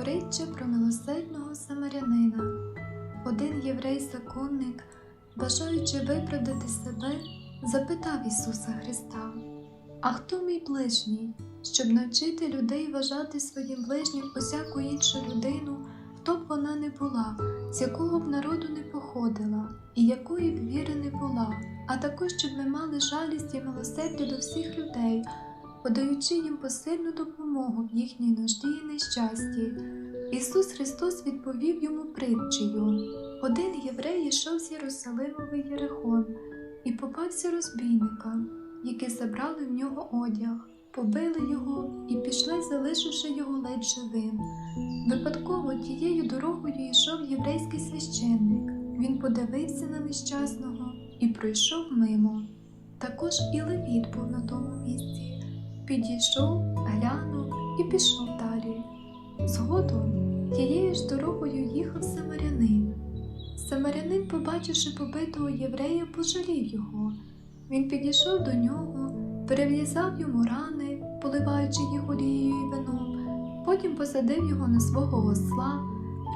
Притча про милосердного самарянина. Один єврей-законник, бажаючи виправдати себе, запитав Ісуса Христа: А хто мій ближній, щоб навчити людей вважати своїм ближнім усяку іншу людину, хто б вона не була, з якого б народу не походила, і якої б віри не була, а також щоб ми мали жалість і милосердя до всіх людей, подаючи їм посильну допомогу в їхній нужді і нещасті. Ісус Христос відповів йому притчею. Один єврей йшов з Єрусалиму в Єрихон і попався розбійникам, які забрали в нього одяг, побили його і пішли, залишивши його ледь живим. Випадково тією дорогою йшов єврейський священник. Він подивився на нещасного і пройшов мимо. Також і Левіт був на тому місці. Підійшов, глянув і пішов далі. Згодом тією ж дорогою їхав самарянин. Самарянин, побачивши побитого єврея, пожалів його. Він підійшов до нього, перев'язав йому рани, поливаючи їх олією і вином, потім посадив його на свого осла,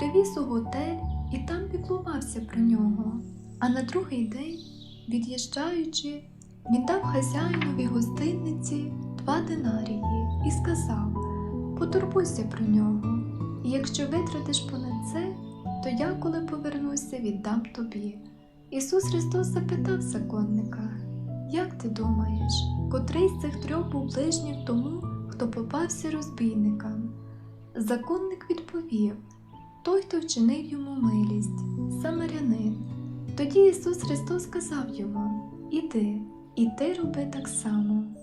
привіз у готель і там піклувався про нього. А на другий день, від'їжджаючи, він дав хазяїнові гостинниці два динарії і сказав: Потурбуйся про нього, і якщо витратиш понад це, то я, коли повернуся, віддам тобі. Ісус Христос запитав законника, як ти думаєш, котрий з цих трьох був ближнім тому, хто попався розбійникам? Законник відповів той, хто вчинив йому милість, самарянин. Тоді Ісус Христос сказав йому: Іди, і ти роби так само.